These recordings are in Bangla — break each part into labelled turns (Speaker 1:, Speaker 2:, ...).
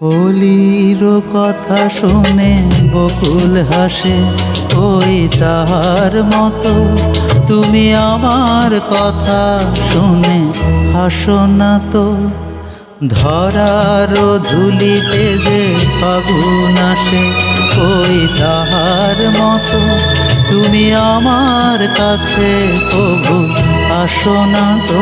Speaker 1: অলির কথা শুনে বকুল হাসে, ওই তাহার মতো তুমি আমার কথা শুনে হাসো না তো। ধরার ধুলিতে যে ফাগুন আসে, ওই তাহার মতো তুমি আমার কাছে প্রভু, আসো না তো।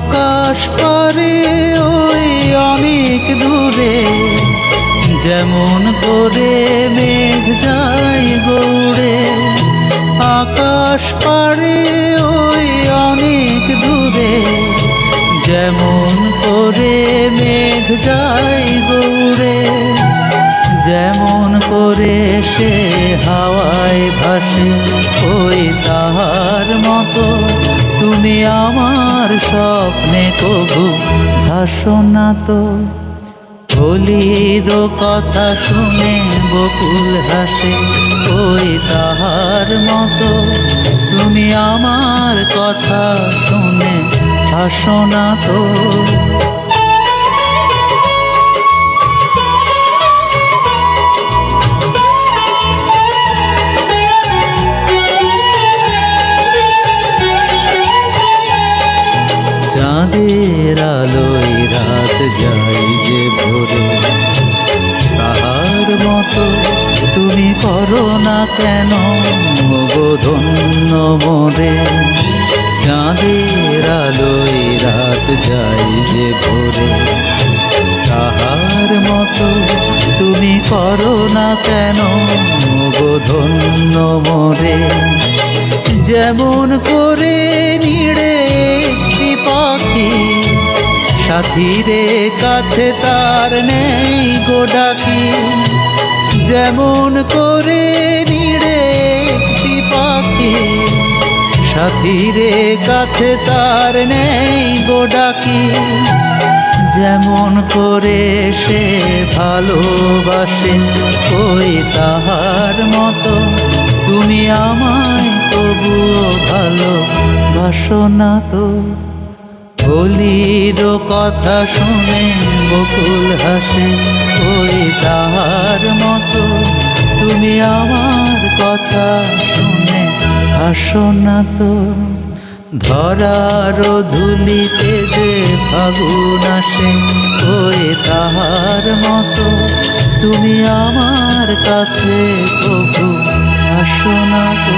Speaker 1: আকাশ পারে ওই অনেক দূরে, যেমন করে মেঘ যায় গৌড়ে। আকাশ পারে ওই অনেক দূরে, যেমন করে মেঘ যায় গৌড়ে। যেমন করে সে হাওয়ায় ভাসে ওই তাহার মতো। তুমি আমার স্বপ্নে কবু ভাসো না তো। হলির কথা শুনে বকুল হাসে ওই তাহার মতো। তুমি আমার কথা শুনে হাসো না তো। চাঁদের আলোয় রাত যাই যে ভোরে। তাহার মতো তুমি করো না কেন ধন্য মোরে চাঁদের আলোয় রাত যাই যে ভোরে। তাহার মতো তুমি করো না কেন ধন্য মোরে যেমন করে নিড়ে সাথীরে কাছে তার নেই গোডাকি যেমন করে নিড়ে একটি পাখি, সাথীরে কাছে তার নেই গোডাকি যেমন করে সে ভালোবাসে, ওই তাহার মতো। তুমি আমায় তবুও ভালো বাসো না তো। বলির কথা শুনে বকুল হাসে, ওই তাহার মতো তুমি আমার কথা শুনে হাসো না তো। ধরার ধুলিতে যে ফাগুন আসে, ওই তাহার মতো তুমি আমার কাছে প্রভু, আসো না তো।